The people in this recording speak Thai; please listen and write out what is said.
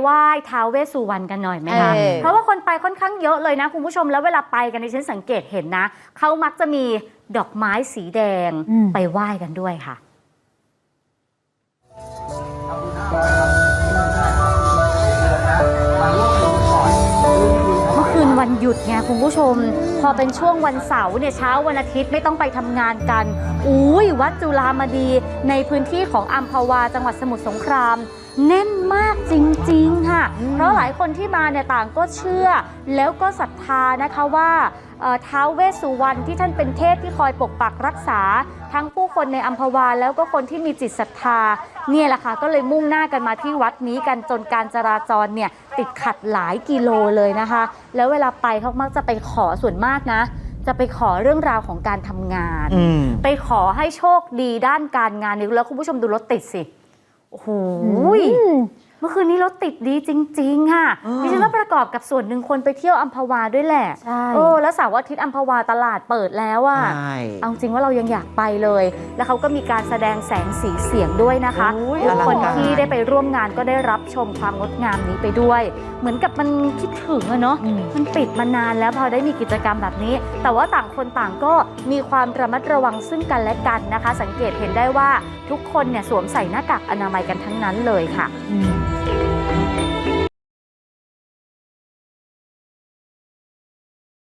ไหว้ท้าวเวสสุวรรณกันหน่อยไหมคะ เออ เพราะว่าคนไปค่อนข้างเยอะเลยนะคุณผู้ชม แล้วเวลาไปกันในฉันสังเกตเห็นนะ เขามักจะมีดอกไม้สีแดงอืม ไปไหว้กันด้วยค่ะ เมื่อคืนวันหยุดไงคุณผู้ชม พอเป็นช่วงวันเสาร์เนี่ยเช้าวันอาทิตย์ไม่ต้องไปทำงานกัน อุ้ยวัดจุฬามณีในพื้นที่ของอัมพวาจังหวัดสมุทรสงคราม แน่นมากจริงๆค่ะอืม เพราะหลายคนที่มาเนี่ยต่างก็เชื่อ แล้วก็ศรัทธานะคะว่าเอ่อท้าวเวสสุวรรณที่ท่านเป็นเทพที่คอยปกปักรักษา ทั้งผู้คนในอัมพวาแล้วก็คนที่มีจิตศรัทธาเนี่ยแหละค่ะก็เลยมุ่งหน้ากันมาที่วัดนี้กันจนการจราจรเนี่ยติดขัดหลายกิโลเลยนะคะ แล้วเวลาไปเขามักจะไปขอส่วนมากนะ จะไปขอเรื่องราวของการทำงานอืมไปขอให้โชคดีด้านการงานนี่แล้วคุณผู้ชมดูรถติดสิโอ้โหอืม เมื่อคืนนี้รถติดดีจริง ๆ ค่ะอ่าดิฉันว่าประกอบกับส่วนหนึ่งคนไปเที่ยวอัมพวาด้วยแหละใช่โอ้แล้วเสาร์อาทิตย์อัมพวาตลาดเปิดแล้วอะใช่เอาจริงว่าเรายังอยากไปเลย แล้วเขาก็มีการแสดงแสงสีเสียงด้วยนะคะโอ้ยทุกคนอลังการที่ได้ไปร่วมงานก็ได้รับชมความงดงามนี้ไปด้วย เหมือนกับมันคิดถึงอะเนาะอืมมันปิดมานานแล้วพอได้มีกิจกรรมแบบนี้ แต่ว่าต่างคนต่างก็มีความระมัดระวังซึ่งกันและกันนะคะ สังเกตเห็นได้ว่าทุกคนเนี่ยสวมใส่หน้ากากอนามัยกันทั้งนั้นเลยค่ะอืม